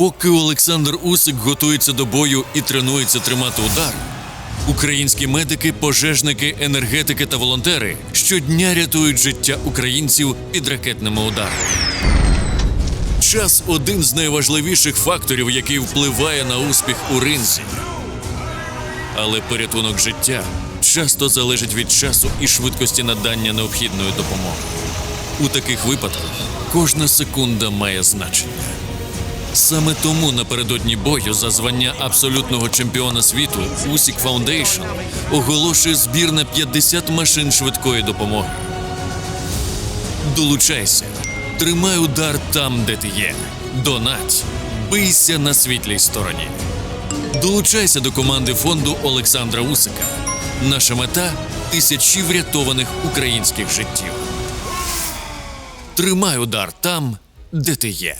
Поки Олександр Усик готується до бою і тренується тримати удар, українські медики, пожежники, енергетики та волонтери щодня рятують життя українців під ракетними ударами. Час один з найважливіших факторів, який впливає на успіх у ринзі. Але порятунок життя часто залежить від часу і швидкості надання необхідної допомоги. У таких випадках кожна секунда має значення. Саме тому напередодні бою за звання абсолютного чемпіона світу Усік Фаундейшн оголошує збір на 50 машин швидкої допомоги. Долучайся, тримай удар там, де ти є. Донать, бийся на світлій стороні. Долучайся до команди фонду Олександра Усика. Наша мета тисячі врятованих українських життів. Тримай удар там, де ти є.